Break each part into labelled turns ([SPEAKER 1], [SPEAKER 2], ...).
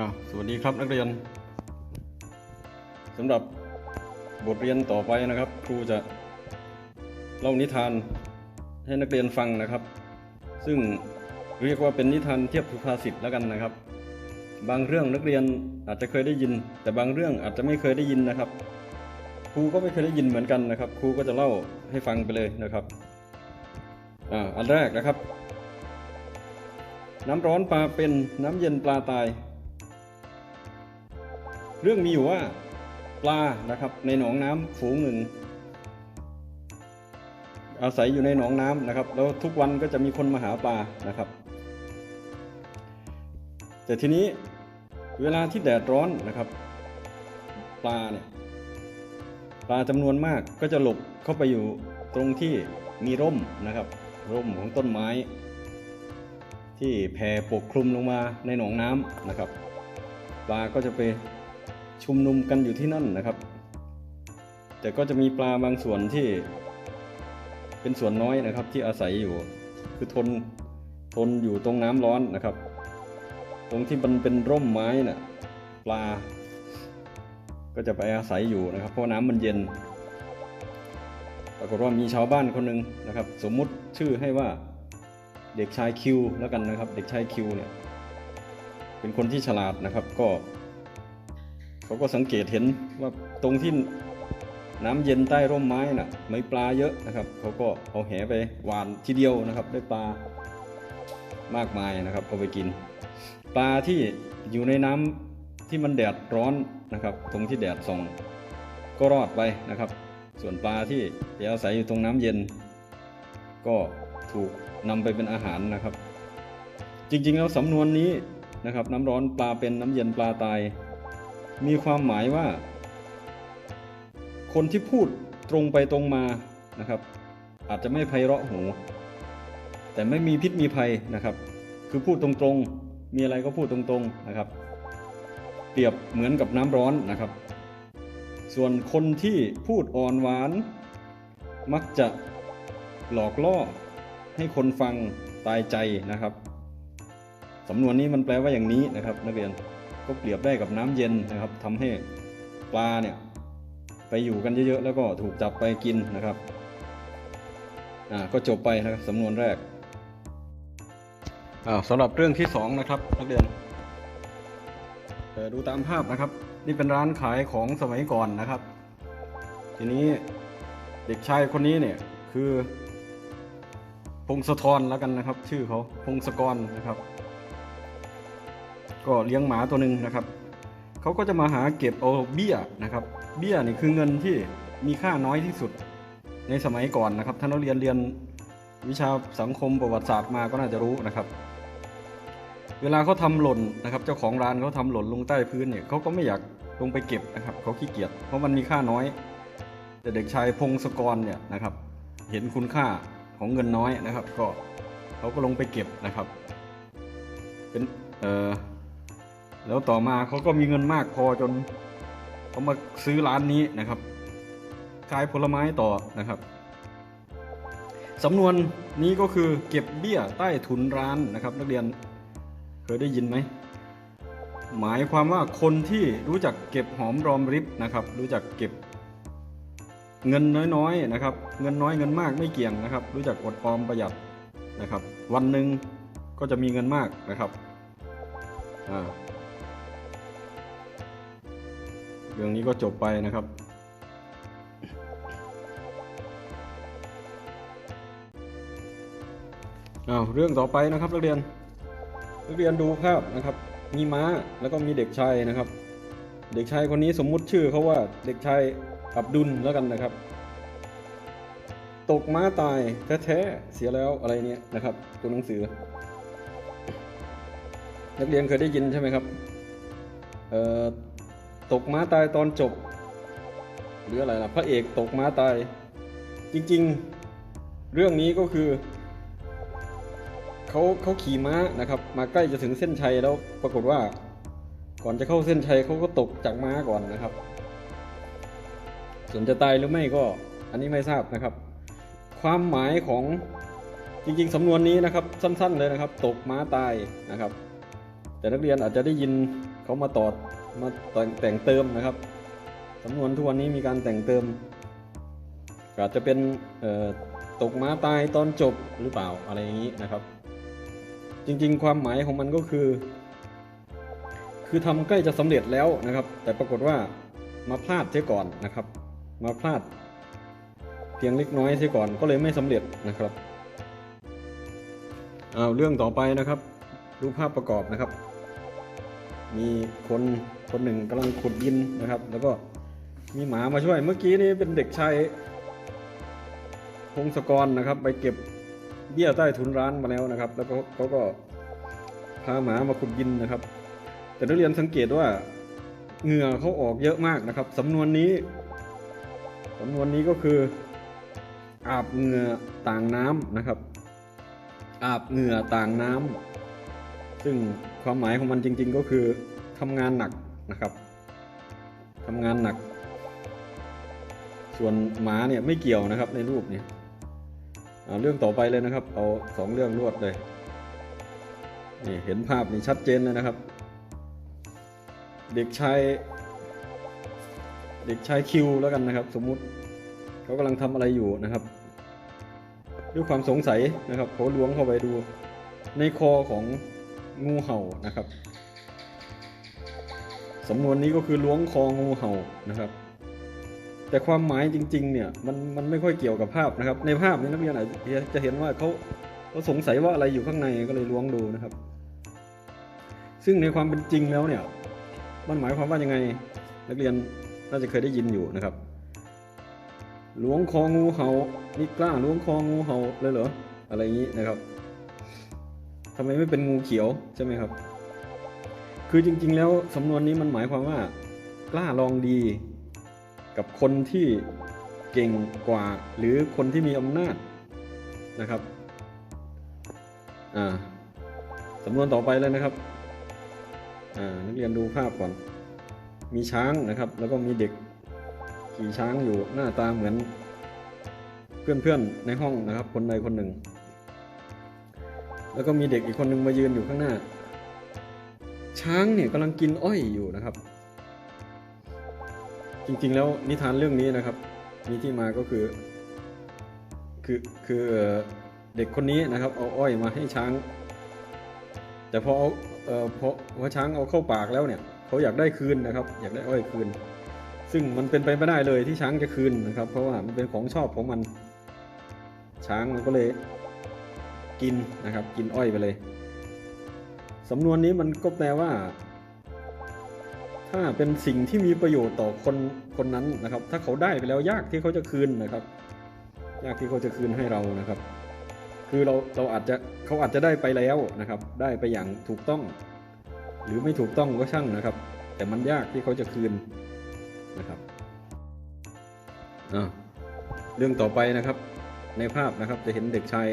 [SPEAKER 1] อ้าวสวัสดีครับนักเรียนสำหรับบทเรียนต่อไปนะครับ ครูจะเล่านิทานให้นักเรียนฟังนะครับ ซึ่งเรียกว่าเป็นนิทานเทียบสุภาษิตแล้วกันนะครับ บางเรื่องนักเรียนอาจจะเคยได้ยิน แต่บางเรื่องอาจจะไม่เคยได้ยินนะครับ ครูก็ไม่เคยได้ยินเหมือนกันนะครับ ครูก็จะเล่าให้ฟังไปเลยนะครับอ่าอันแรกนะครับ น้ำร้อนปลาเป็นน้ำเย็นปลาตาย เรื่องมีอยู่ว่าปลานะครับในหนองน้ำฝูงหนึ่ง อาศัยอยู่ในหนองน้ำนะครับ แล้วทุกวันก็จะมีคนมาหาปลานะครับ แต่ทีนี้เวลาที่แดดร้อนนะครับ ปลาเนี่ยปลาจำนวนมากก็จะหลบเข้าไปอยู่ตรงที่มีร่มนะครับ ร่มของต้นไม้ ที่แผ่ปกคลุมลงมาในหนองน้ำนะครับ ปลาก็จะไป ชุมนุมกันอยู่ที่นั่นนะครับ แต่ก็จะมีปลาบางส่วนที่ เป็นส่วนน้อยนะครับที่อาศัยอยู่ คือทนทนอยู่ตรงน้ำร้อนนะครับ ตรงที่มันเป็นร่มไม้น่ะปลา ก็จะไปอาศัยอยู่นะครับ เพราะน้ำมันเย็นปรากฏว่ามีชาวบ้านคนหนึ่งนะครับ สมมุติชื่อให้ว่าเด็กชายคิวแล้วกันนะครับ เด็กชายคิวเนี่ยเป็นคนที่ฉลาดนะครับ ก็ เขาก็สังเกตเห็นว่าตรงที่น้ำเย็นใต้ร่มไม้น่ะไมีปลาเยอะนะครับเขาก็เอาแหไปหวานทีเดียวนะครับ ได้ปลามากมายนะครับเอาไปกิน ปลาที่อยู่ในน้ำที่มันแดดร้อนนะครับ ตรงที่แดดส่องก็รอดไปนะครับ ส่วนปลาที่อาศัยอยู่ตรงน้ำเย็น ก็ถูกนำไปเป็นอาหารนะครับ จริงๆแล้วสำนวนนี้นะครับ น้ำร้อนปลาเป็นน้ำเย็นปลาตาย มีความหมายว่า คนที่พูดตรงไปตรงมานะครับ อาจจะไม่ไพเราะหู แต่ไม่มีพิษมีภัยนะครับ คือพูดตรงๆ มีอะไรก็พูดตรงๆนะครับ เปรียบเหมือนกับน้ำร้อนนะครับ ส่วนคนที่พูดอ่อนหวาน มักจะหลอกล่อให้คนฟังตายใจนะครับสำนวนนี้มันแปลว่าอย่างนี้นะครับ นักเรียน ก็เปรียบได้กับน้ำเย็นนะครับทำให้ปลาเนี่ยไปอยู่กันเยอะๆ แล้วก็ถูกจับไปกินนะครับอ่าก็จบไปนะครับสำนวนแรกอ่าสำหรับเรื่องที่สองนะครับนักเรียนดูตามภาพนะครับ นี่เป็นร้านขายของสมัยก่อนนะครับ ทีนี้เด็กชายคนนี้เนี่ยคือพงศธรแล้วกันนะครับ ชื่อเขาพงศกรนะครับ ก็เลี้ยงหมาตัวหนึ่งนะครับเขาก็จะมาหาเก็บเอาเบี้ยนะครับ เบี้ยนี่คือเงินที่มีค่าน้อยที่สุดในสมัยก่อนนะครับท่านนักเรียนเรียนวิชาสังคมประวัติศาสตร์มาก็น่าจะรู้นะครับ เวลาเขาทำหล่นนะครับ เจ้าของร้านเขาทำหล่นลงใต้พื้นเนี่ยเขาก็ไม่อยากลงไปเก็บนะครับเขาขี้เกียจเพราะมันมีค่าน้อย แต่เด็กชายพงศกรเนี่ยนะครับ เห็นคุณค่าของเงินน้อยนะครับ ก็เขาก็ลงไปเก็บนะครับ เป็นเอ่อ แล้วต่อมาเขาก็มีเงินมากพอจนเขามาซื้อร้านนี้นะครับ ขายผลไม้ต่อนะครับสำนวนนี้ก็คือเก็บเบี้ยใต้ถุนร้านนะครับ นักเรียนเคยได้ยินไหมหมายความว่าคนที่รู้จักเก็บหอมรอมริบนะครับ รู้จักเก็บเงินน้อยๆนะครับ เงินน้อยเงินมากไม่เกี่ยงนะครับ รู้จักอดออมประหยัดนะครับ วันหนึ่งก็จะมีเงินมากนะครับ รื่องนี้ก็จบไปนะครับ เอาเรื่องต่อไปนะครับนักเรียน นักเรียนดูภาพนะครับ มีม้าแล้วก็มีเด็กชายนะครับ เด็กชายคนนี้สมมุติชื่อเขาว่าเด็กชายอับดุลแล้วกันนะครับ ตกม้าตายแท้ๆเสียแล้วอะไรเนี่ยนะครับ ตัวหนังสือ นักเรียนเคยได้ยินใช่ไหมครับ เอ่อ ตกม้าตายตอนจบ หรืออะไรล่ะพระเอกตกม้าตาย จริงๆ เรื่องนี้ก็คือเขาเขาขี่ม้านะครับ มาใกล้จะถึงเส้นชัยแล้วปรากฏว่า ก่อนจะเข้าเส้นชัยเขาก็ตกจากม้าก่อนนะครับ ส่วนจะตายหรือไม่ก็อันนี้ไม่ทราบนะครับ ความหมายของจริงๆสำนวนนี้นะครับ สั้น ๆ เลยนะครับ ตกม้าตายนะครับ แต่นักเรียนอาจจะได้ยินเขามาต่อ มาแต่งเติมนะครับสำนวนทุกวันนี้มีการแต่งเติมอาจจะเป็นตกม้าตายตอนจบหรือเปล่าอะไรอย่างนี้นะครับ จริงๆ ความหมายของมันก็คือ คือทำใกล้จะสำเร็จแล้วนะครับ แต่ปรากฏว่ามาพลาดเสียก่อนนะครับ มาพลาดเพียงเล็กน้อยเสียก่อนก็เลยไม่สำเร็จนะครับเอาเรื่องต่อไปนะครับดูภาพประกอบนะครับ มีคนคนหนึ่งกำลังขุดดินนะครับ แล้วก็มีหมามาช่วยเมื่อกี้นี้เป็นเด็กชายพงศกรนะครับ ไปเก็บเบี้ยใต้ถุนร้านมาแล้วนะครับ แล้วก็เขาก็พาหมามาขุดดินนะครับ แต่นักเรียนสังเกตว่าเหงื่อเขาออกเยอะมากนะครับสำนวนนี้สำนวนนี้ก็คือ อาบเหงื่อต่างน้ำนะครับ อาบเหงื่อต่างน้ำ ซึ่งความหมายของมันจริง ๆ ก็คือทำงานหนักนะครับทำงานหนัก ส่วนหมาเนี่ยไม่เกี่ยวนะครับในรูปเนี่ยเรื่องต่อไปเลยนะครับ เอาสองเรื่องรวดเลยนี่เห็นภาพนี่ชัดเจนเลยนะครับ เด็กชายเด็กชายคิวแล้วกันนะครับ สมมุติเขากำลังทำอะไรอยู่นะครับด้วยความสงสัยนะครับเขาล้วงเข้าไปดูในคอของ งูเห่านะครับสำนวนนี้ก็คือล้วงคองูเห่านะครับ แต่ความหมายจริง ๆ เนี่ยมันมันไม่ค่อยเกี่ยวกับภาพนะครับ ในภาพนี้นักเรียนอาจจะเห็นว่าเขาเขาสงสัยว่าอะไรอยู่ข้างในก็เลยล้วงดูนะครับ ซึ่งในความเป็นจริงแล้วเนี่ยมันหมายความว่ายังไงนักเรียนน่าจะเคยได้ยินอยู่นะครับล้วงคองูเห่านี่กล้าล้วงคองูเห่าเลยเหรออะไรอย่างนี้นะครับำไมไม่เป็นงูเขียวใช่ไหมครับ คือจริง ๆ แล้วสำนวนนี้มันหมายความว่า กล้าลองดี กับคนที่เก่งกว่า หรือคนที่มีอำนาจนะครับอ่าสำนวนต่อไปเลยนะครับอ่านักเรียนดูภาพก่อน มีช้างนะครับ แล้วก็มีเด็กขี่ช้างอยู่หน้าตาเหมือน เพื่อนๆในห้องนะครับ คนใดคนหนึ่ง แล้วก็มีเด็กอีกคนหนึ่งมายืนอยู่ข้างหน้า ช้างเนี่ยกำลังกินอ้อยอยู่นะครับ จริงๆแล้วนิทานเรื่องนี้นะครับ มีที่มาก็คือ คือคือเอ่อเด็กคนนี้นะครับเอาอ้อยมาให้ช้าง แต่พอเอาเอ่อพอพอช้างเอาเข้าปากแล้วเนี่ยเขาอยากได้คืนนะครับ อยากได้อ้อยคืน ซึ่งมันเป็นไปไม่ได้เลยที่ช้างจะคืนนะครับ เพราะว่ามันเป็นของชอบของมัน ช้างมันก็เลย กินนะครับ กินอ้อยไปเลยสำนวนนี้มันก็แปลว่า ถ้าเป็นสิ่งที่มีประโยชน์ต่อคนคนนั้นนะครับ ถ้าเขาได้ไปแล้วยากที่เขาจะคืนนะครับ ยากที่เขาจะคืนให้เรานะครับ คือเราเราอาจจะเขาอาจจะได้ไปแล้วนะครับ ได้ไปอย่างถูกต้อง หรือไม่ถูกต้องก็ช่างนะครับ แต่มันยากที่เขาจะคืนนะครับเรื่องต่อไปนะครับ ในภาพนะครับจะเห็นเด็กชาย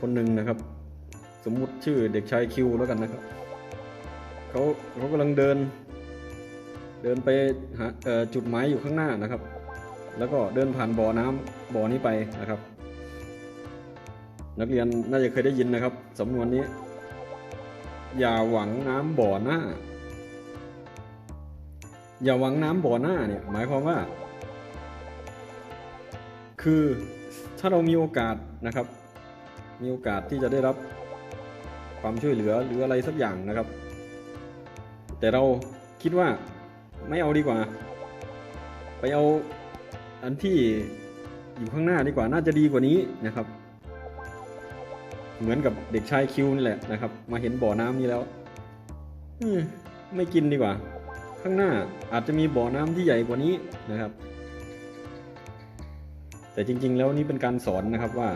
[SPEAKER 1] คนหนึ่งนะครับ สมมุติชื่อเด็กชายคิวแล้วกันนะครับเขาเขากำลังเดิน เดินไปหาจุดหมายอยู่ข้างหน้านะครับ แล้วก็เดินผ่านบ่อน้ำบ่อนี้ไปนะครับ นักเรียนน่าจะเคยได้ยินนะครับสำนวนนี้ อย่าหวังน้ำบ่อหน้า อย่าหวังน้ำบ่อหน้าเนี่ยหมายความว่า คือถ้าเรามีโอกาสนะครับ มีโอกาสที่จะได้รับความช่วยเหลือหรืออะไรสักอย่างนะครับ แต่เราคิดว่าไม่เอาดีกว่า ไปเอาอันที่อยู่ข้างหน้าดีกว่าน่าจะดีกว่านี้นะครับ เหมือนกับเด็กชายคิวนี่แหละนะครับ มาเห็นบ่อน้ำนี้แล้วไม่กินดีกว่า ข้างหน้าอาจจะมีบ่อน้ำที่ใหญ่กว่านี้นะครับ แต่จริง ๆ แล้วนี่เป็นการสอนนะครับว่า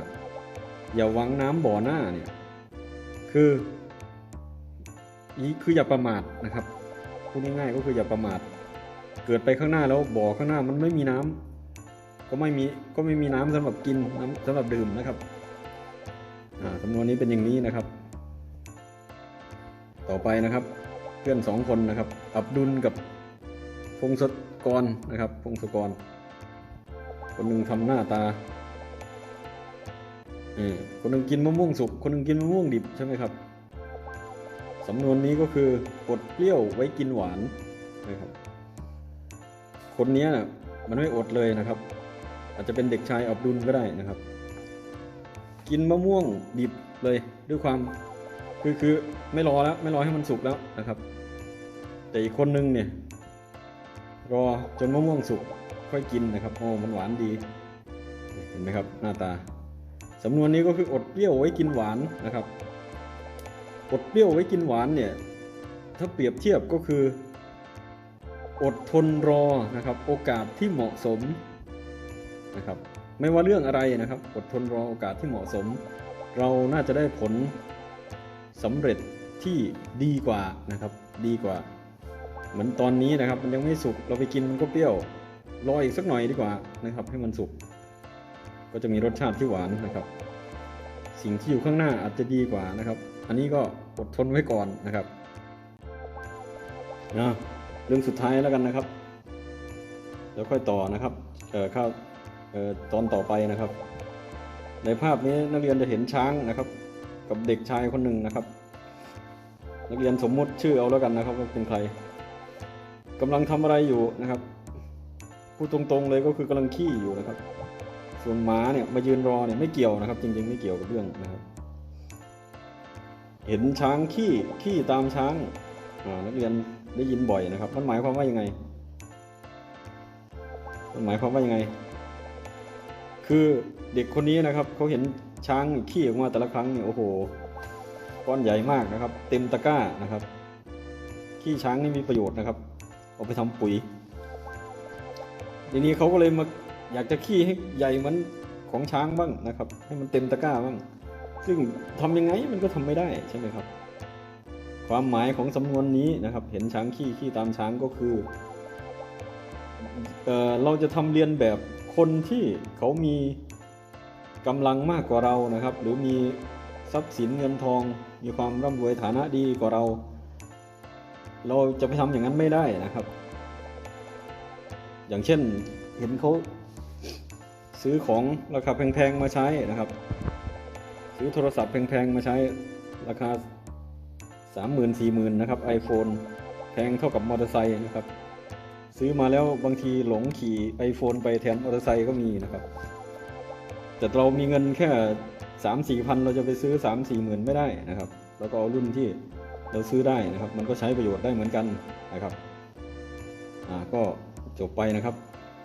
[SPEAKER 1] อย่าหวังน้ำบ่อหน้าเนี่ยคือนี่คืออย่าประมาทนะครับพูดง่ายๆก็คืออย่าประมาท เกิดไปข้างหน้าแล้วบ่อข้างหน้ามันไม่มีน้ำก็ไม่มีก็ไม่มีน้ำสำหรับกินน้ำสำหรับดื่มนะครับอ่าสำนวนนี้เป็นอย่างนี้นะครับ ต่อไปนะครับเพื่อนสองคนนะครับ อับดุลกับพงศกรนะครับ พงศกร คนหนึ่งทำหน้าตา เออคนหนึ่งกินมะม่วงสุก คนหนึ่งกินมะม่วงดิบใช่ไหมครับ สำนวนนี้ก็คือกดเปรี้ยวไว้กินหวานนะครับ คนนี้นะมันไม่อดเลยนะครับ อาจจะเป็นเด็กชายอับดุลก็ได้นะครับ กินมะม่วงดิบเลยด้วยความคือคือไม่รอแล้วไม่รอให้มันสุกแล้วนะครับ แต่อีกคนนึงเนี่ยรอจนมะม่วงสุกค่อยกินนะครับโอ้มันหวานดี เห็นไหมครับหน้าตา สำนวนนี้ก็คืออดเปรี้ยวไว้กินหวานนะครับ อดเปรี้ยวไว้กินหวานเนี่ย ถ้าเปรียบเทียบก็คือ อดทนรอนะครับ โอกาสที่เหมาะสมนะครับ ไม่ว่าเรื่องอะไรนะครับ อดทนรอโอกาสที่เหมาะสม เราน่าจะได้ผลสำเร็จที่ดีกว่านะครับ ดีกว่า เหมือนตอนนี้นะครับ มันยังไม่สุกเราไปกินมันก็เปรี้ยวรออีกสักหน่อยดีกว่านะครับ ให้มันสุก ก็จะมีรสชาติที่หวานนะครับ สิ่งที่อยู่ข้างหน้าอาจจะดีกว่านะครับ อันนี้ก็อดทนไว้ก่อนนะครับนะเรื่องสุดท้ายแล้วกันนะครับแล้วค่อยต่อนะครับเออข้าวเออตอนต่อไปนะครับ ในภาพนี้นักเรียนจะเห็นช้างนะครับ กับเด็กชายคนหนึ่งนะครับ นักเรียนสมมุติชื่อเอาแล้วกันนะครับว่าเป็นใครกำลังทำอะไรอยู่นะครับพูดตรงๆเลยก็คือกำลังขี้อยู่นะครับ ส่วนหมาเนี่ยมายืนรอเนี่ยไม่เกี่ยวนะครับ จริง ๆ ไม่เกี่ยวกับเรื่องนะครับ เห็นช้างขี้ขี้ตามช้างนักเรียนได้ยินบ่อยนะครับ มันหมายความว่ายังไง มันหมายความว่ายังไง คือเด็กคนนี้นะครับเขาเห็นช้างขี้ออกมาแต่ละครั้งเนี่ยโอ้โหก้อนใหญ่มากนะครับ เต็มตะกร้านะครับขี้ช้างนี่มีประโยชน์นะครับ เอาไปทำปุ๋ยทีนี้เขาก็เลยมา อยากจะขี้ให้ใหญ่เหมือนของช้างบ้างนะครับ ให้มันเต็มตะกร้าบ้าง ซึ่งทำยังไงมันก็ทำไม่ได้ใช่ไหมครับ ความหมายของสำนวนนี้นะครับ เห็นช้างขี้ขี้ตามช้างก็คือเออเราจะทำเรียนแบบคนที่เขามีกำลังมากกว่าเรานะครับ หรือมีทรัพย์สินเงินทอง มีความร่ำรวยฐานะดีกว่าเรา เราจะไปทำอย่างนั้นไม่ได้นะครับ อย่างเช่นเห็นเขา ซื้อของราคาแพงๆมาใช้นะครับ ซื้อโทรศัพท์แพงๆมาใช้ราคา 3 0 0 0 0 4 0 0 0 0นะครับ iPhone แพงเท่ากับมอเตอร์ไซค์นะครับ ซื้อมาแล้วบางทีหลงขี่ iPhone ไปแทนมอเตอร์ไซค์ก็มีนะครับ แต่เรามีเงินแค่ 3 4พันเราจะไปซื้อ 3 4หมื่นไม่ได้นะครับ แล้วก็เอารุ่นที่เราซื้อได้นะครับ มันก็ใช้ประโยชน์ได้เหมือนกันนะครับ อ่าก็จบไปนะครับ